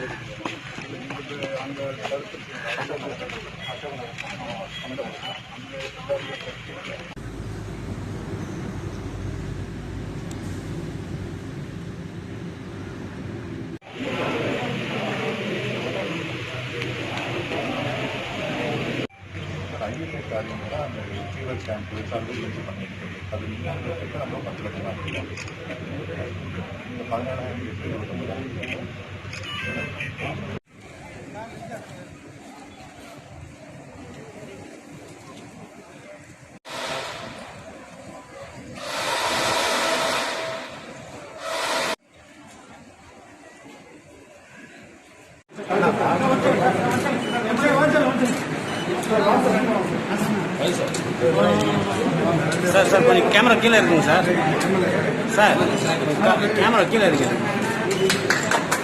அந்த அந்த அந்த ஐஎல்ஏ தான் அந்த ஃபீவர் கேம்ப்பு சர்வீஸ் பண்ணிட்டு அது நீங்கள் நம்ம பத்து லட்சம் தான் இந்த பதினேழாயிரம் எட்டு சார் சார் கொஞ்சம் கேமரா கீழே இருக்குங்க சார். சார் கேமரா கீழே இருக்குது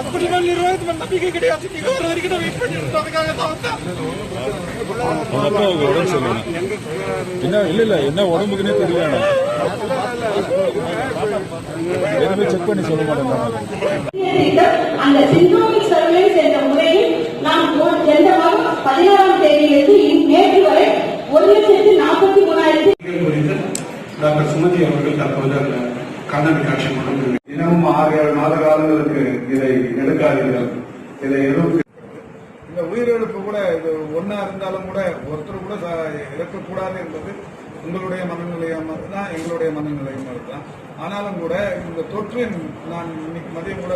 அப்படி நான் நிர்வாகத்து மேல நம்பிக்கை கிடையாது நீங்க வர வரைக்கும் நான் வெயிட் பண்ணிட்டு அதுக்காக தான் வந்தேன். உடம்பு என்ன இல்ல இல்ல என்ன உடம்புக்குன்னே தெரியல எதுவுமே செக் பண்ணி சொல்ல மாட்டேன் அந்த சிண்டோமிக் சர்வேஸ் என்ற முறையில் நாம் சென்ற மாதம் பதினாறாம் தேதியிலிருந்து நேற்று வரை ஒரு லட்சத்தி நாற்பத்தி மூணாயிரத்தி டாக்டர் சுமதி அவர்கள் தற்போது அந்த கண்ணன் காட்சி கொண்டு தினமும் ஆறு ஏழு மாத காலங்களுக்கு இதை எடுக்காதீர்கள். இதை எதுவும் இந்த உயிரிழப்பு கூட இது ஒன்னா இருந்தாலும் கூட ஒருத்தர் கூட இறக்கக்கூடாது என்பது உங்களுடைய மனநிலையம் தான் எங்களுடைய மனநிலையம் தான் ஆனாலும் கூட இந்த தொற்று நான் இன்னைக்கு மதியம் கூட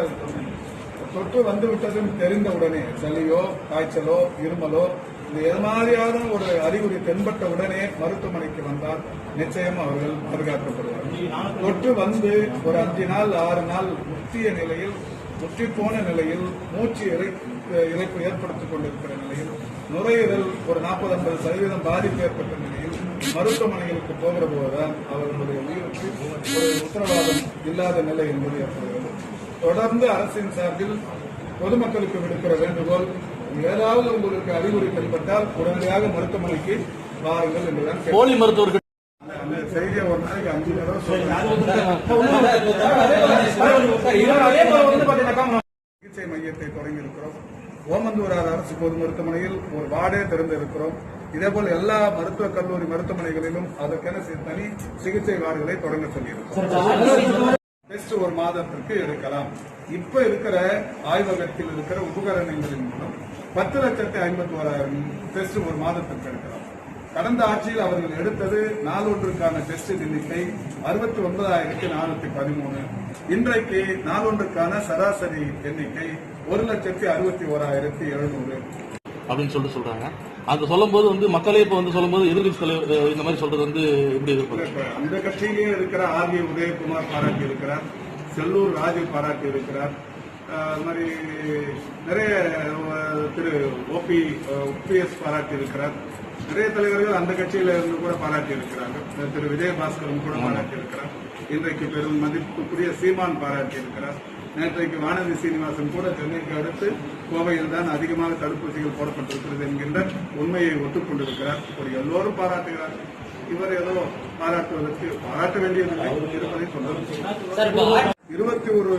தொற்று வந்து விட்டதுன்னு தெரிந்த உடனே சளியோ காய்ச்சலோ இருமலோ இந்த எது மாதிரியான ஒரு அறிகுறி தென்பட்ட உடனே மருத்துவமனைக்கு வந்தால் நிச்சயம் அவர்கள் பாதுகாக்கப்படுவார்கள். தொற்று வந்து ஒரு அஞ்சு நாள் ஆறு நாள் முற்றிய நிலையில் முற்றி போன நிலையில் மூச்சு இறை இறைப்பு ஏற்படுத்திக் கொண்டிருக்கிற நிலையில் நுரையீரல் ஒரு நாற்பது ஐம்பது சதவீதம் பாதிப்பு ஏற்பட்ட நிலையில் மருத்துவமனைகளுக்கு போகிற போதுதான் அவர்களுடைய உயிருக்கு ஒரு உத்தரவாதம் இல்லாத நிலை என்பது ஏற்படுகிறது தொடர்ந்து அரசின் சார்பில் பொதுமக்களுக்கு விடுக்கிற வேண்டுகோள் ஏதாவது உங்களுக்கு அறிகுறி தென்பட்டால் உடனடியாக மருத்துவமனைக்கு வாருங்கள் என்றுதான். போலி மருத்துவர்கள் செய்தியை ஒரு நாளைக்கு அஞ்சு சொல்றேன். சிகிச்சை மையத்தை தொடங்கி இருக்கிறோம் ஓமந்தூரார் அரசு பொது மருத்துவமனையில் ஒரு வார்டே திறந்திருக்கிறோம் இதேபோல் எல்லா மருத்துவக் கல்லூரி மருத்துவமனைகளிலும் அதற்கென தனி சிகிச்சை வார்டுகளை தொடங்க சொல்லியிருக்கிறோம் டெஸ்ட் ஒரு மாதத்திற்கு எடுக்கலாம். இப்ப இருக்கிற ஆய்வகத்தில் இருக்கிற உபகரணங்களின் மூலம் பத்து லட்சத்தி ஐம்பத்தி ஓராயிரம் டெஸ்ட் ஒரு மாதத்திற்கு எடுக்கலாம். கடந்த ஆட்சியில் அவர்கள் எடுத்தது நாளொன்றுக்கான டெஸ்ட் எண்ணிக்கை அறுபத்தி ஒன்பதாயிரத்தி நானூத்தி பதிமூணு. இன்றைக்கு நாளொன்றுக்கான சராசரி எண்ணிக்கை ஒரு லட்சத்தி அறுபத்தி ஓராயிரத்தி எழுநூறு. அப்படின்னு சொல்லிட்டு சொல்றாங்க. அந்த சொல்லும்போது வந்து மக்களே இப்ப வந்து சொல்லும்போது எதிர்கட்சி தலைவர் இந்த மாதிரி சொல்றது வந்து எப்படி இருக்கும் அந்த கட்சியிலேயே இருக்கிற ஆர் ஏ உதயகுமார் பாராட்டி இருக்கிறார் செல்லூர் ராஜு பாராட்டி இருக்கிறார். அது மாதிரி நிறைய திரு ஓபி ஓபிஎஸ் பாராட்டி இருக்கிறார். நிறைய தலைவர்கள் அந்த கட்சியில இருந்து கூட பாராட்டி இருக்கிறாங்க திரு விஜயபாஸ்கரும் கூட பாராட்டி இருக்கிறார். இன்றைக்கு பெரும் மதிப்புக்குரிய சீமான் பாராட்டி இருக்கிறார். நேற்றைக்கு வானதி சீனிவாசன் கூட சென்னைக்கு அடுத்து கோவையில் தான் அதிகமாக தடுப்பூசிகள் போடப்பட்டிருக்கிறது என்கின்ற உண்மையை ஒத்துக்கொண்டிருக்கிறார் ஒரு எல்லோரும் பாராட்டுகிறார். இவர் ஏதோ பாராட்டுவதற்கு பாராட்ட வேண்டியதில்லை இருப்பதை சொல்றார் இருபத்தி ஒரு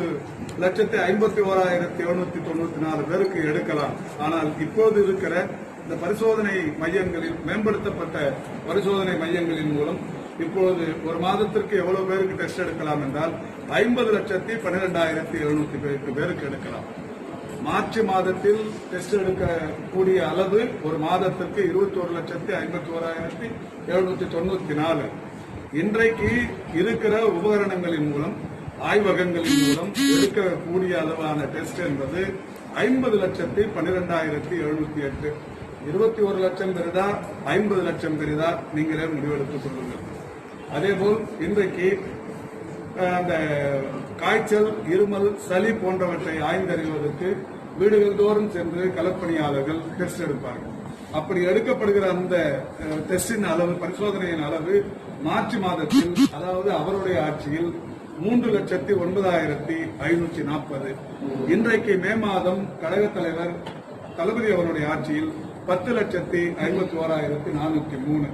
லட்சத்தி ஐம்பத்தி ஓராயிரத்தி எழுநூத்தி தொண்ணூத்தி நாலு பேருக்கு எடுக்கலாம். ஆனால் இப்போது இருக்கிற இந்த பரிசோதனை மையங்களில் மேம்படுத்தப்பட்ட பரிசோதனை மையங்களின் மூலம் இப்பொழுது ஒரு மாதத்திற்கு எவ்வளவு பேருக்கு டெஸ்ட் எடுக்கலாம் என்றால் ஐம்பது லட்சத்தி பன்னிரெண்டாயிரத்தி எழுநூத்தி பேருக்கு எடுக்கலாம். மார்ச் மாதத்தில் டெஸ்ட் எடுக்கக்கூடிய அளவு ஒரு மாதத்திற்கு இருபத்தி ஒரு லட்சத்தி ஐம்பத்தி ஓராயிரத்தி எழுநூத்தி தொண்ணூத்தி நாலு. இன்றைக்கு இருக்கிற உபகரணங்களின் மூலம் ஆய்வகங்களின் மூலம் எடுக்கக்கூடிய அளவான டெஸ்ட் என்பது ஐம்பது லட்சத்தி பன்னிரெண்டாயிரத்தி எழுநூத்தி எட்டு. இருபத்தி ஒரு லட்சம் பெறுதா ஐம்பது லட்சம் பெறுதா நீங்களே முடிவெடுத்துக் கொள்ளுங்கள். அதேபோல் இன்றைக்கு அந்த காய்ச்சல் இருமல் சளி போன்றவற்றை ஆய்ந்தறிவதற்கு வீடுகள் தோறும் சென்று களப்பணியாளர்கள் டெஸ்ட் எடுப்பார்கள். அப்படி எடுக்கப்படுகிற அந்த டெஸ்டின் அளவு பரிசோதனையின் அளவு மார்ச் மாதத்தில் அதாவது அவருடைய ஆட்சியில் மூன்று லட்சத்தி ஒன்பதாயிரத்தி ஐநூற்றி நாற்பது. இன்றைக்கு மே மாதம் கழகத் தலைவர் தளபதி அவருடைய ஆட்சியில் பத்து லட்சத்தி ஐம்பத்தி ஓராயிரத்தி நானூற்றி மூணு.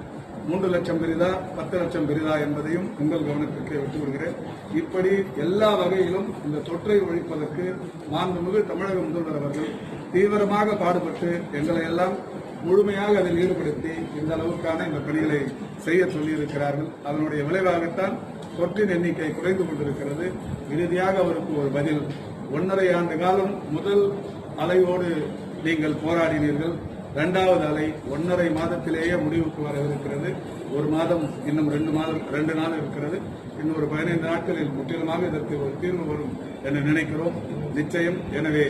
மூன்று லட்சம் பெரிதா பத்து லட்சம் பெரிதா என்பதையும் உங்கள் கவனத்திற்கு விட்டு விடுகிறேன் இப்படி எல்லா வகையிலும் இந்த தொற்றை ஒழிப்பதற்கு மாண்புமிகு தமிழக முதல்வர் அவர்கள் தீவிரமாக பாடுபட்டு எங்களை எல்லாம் முழுமையாக அதில் ஈடுபடுத்தி இந்த அளவுக்கான இந்த பணிகளை செய்ய சொல்லியிருக்கிறார்கள். அதனுடைய விளைவாகத்தான் தொற்றின் எண்ணிக்கை குறைந்து கொண்டிருக்கிறது. இறுதியாக அவருக்கு ஒரு பதில். ஒன்றரை ஆண்டு காலம் முதல் அலையோடு நீங்கள் போராடினீர்கள். இரண்டாவது அலை ஒன்றரை மாதத்திலேயே முடிவுக்கு வரவிருக்கிறது ஒரு மாதம் இன்னும் ரெண்டு மாதம் ரெண்டு நாள் இருக்கிறது. இன்னும் ஒரு பதினைந்து நாட்களில் முற்றிலுமாக இதற்கு ஒரு தீர்வு வரும் என்று நினைக்கிறோம். நிச்சயம் எனவே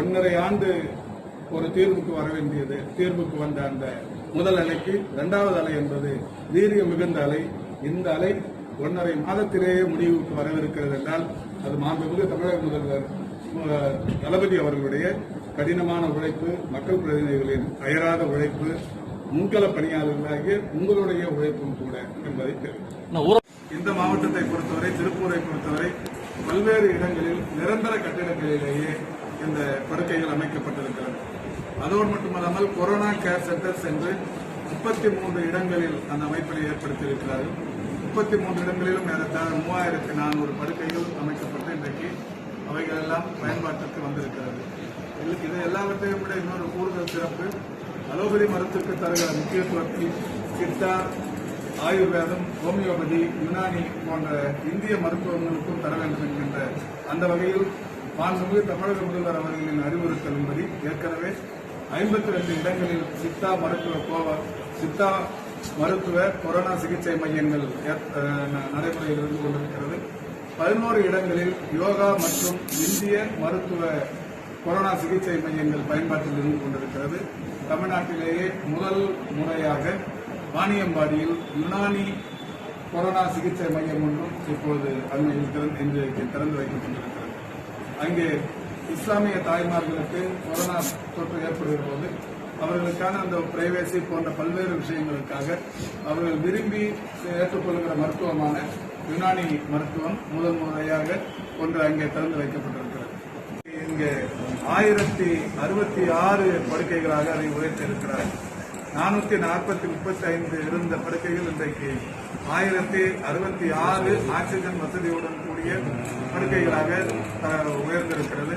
ஒன்றரை ஆண்டு ஒரு தீர்வுக்கு வர வேண்டியது தீர்வுக்கு வந்த அந்த முதல் அலைக்கு இரண்டாவது அலை என்பது வீரியம் மிகுந்த அலை. இந்த அலை ஒன்றரை மாதத்திலேயே முடிவுக்கு வரவிருக்கிறது என்றால் அது மாண்புமிகு தமிழக முதல்வர் தளபதி அவர்களுடைய கடினமான உழைப்பு மக்கள் பிரதிநிதிகளின் அயராத உழைப்பு முன்கள பணியாளர்களாகிய உங்களுடைய உழைப்பும் கூட என்பதை தெரிவித்தார் இந்த மாவட்டத்தை பொறுத்தவரை திருப்பூரை பொறுத்தவரை பல்வேறு இடங்களில் நிரந்தர கட்டிடங்களிலேயே இந்த படுக்கைகள் அமைக்கப்பட்டிருக்கிறது. அதோடு மட்டுமல்லாமல் கொரோனா கேர் சென்டர்ஸ் என்று முப்பத்தி மூன்று இடங்களில் அந்த அமைப்பினை ஏற்படுத்தியிருக்கிறார்கள். முப்பத்தி மூன்று இடங்களிலும் ஏறத்தாழ மூவாயிரத்தி நானூறு படுக்கைகள் அமைக்கப்பட்டு இன்றைக்கு அவைகள் எல்லாம் பயன்பாட்டிற்கு வந்திருக்கிறது. இது இது எல்லாவற்றையும் விட இன்னொரு கூடுதல் சிறப்பு அலோபதி மருத்துவத்துக்கு தருகிற முக்கியத்துவத்தை சித்தா ஆயுர்வேதம் ஹோமியோபதி யுனானி போன்ற இந்திய மருத்துவங்களுக்கும் தர வேண்டும் என்கின்ற அந்த வகையில் மாண்புமிகு தமிழக முதல்வர் அவர்களின் அறிவுறுத்தலின்படி ஏற்கனவே ஐம்பத்தி ரெண்டு இடங்களில் சித்தா மருத்துவ கோவ சித்தா மருத்துவ கொரோனா சிகிச்சை மையங்கள் ஏற்- நடைமுறையில் இருந்து கொண்டிருக்கிறது. பதினோரு இடங்களில் யோகா மற்றும் இந்திய மருத்துவ கொரோனா சிகிச்சை மையங்கள் பயன்பாட்டில் இருந்து கொண்டிருக்கிறது. தமிழ்நாட்டிலேயே முதல் முறையாக வாணியம்பாடியில் யுனானி கொரோனா சிகிச்சை மையம் ஒன்றும் இப்பொழுது அண்மையில் திறந்து இன்றைக்கு திறந்து வைக்கப்பட்டிருக்கிறது அங்கே இஸ்லாமிய தாய்மார்களுக்கு கொரோனா தொற்று ஏற்படுகிற போது அவர்களுக்கான அந்த பிரைவேசி போன்ற பல்வேறு விஷயங்களுக்காக அவர்கள் விரும்பி ஏற்றுக்கொள்கிற மருத்துவமான யுனானி மருத்துவம் முதல் முறையாக ஒன்று அங்கே திறந்து வைக்கப்பட்டிருக்கிறது. இங்கே ஆயிரத்தி அறுபத்தி ஆறு படுக்கைகளாக அதை உயர்த்தியிருக்கிறார் நானூத்தி நாற்பத்தி முப்பத்தி ஐந்து இருந்த படுக்கைகள் இன்றைக்கு ஆயிரத்தி அறுபத்தி ஆறு ஆக்சிஜன் வசதியுடன் கூடிய படுக்கைகளாக உயர்ந்திருக்கிறது.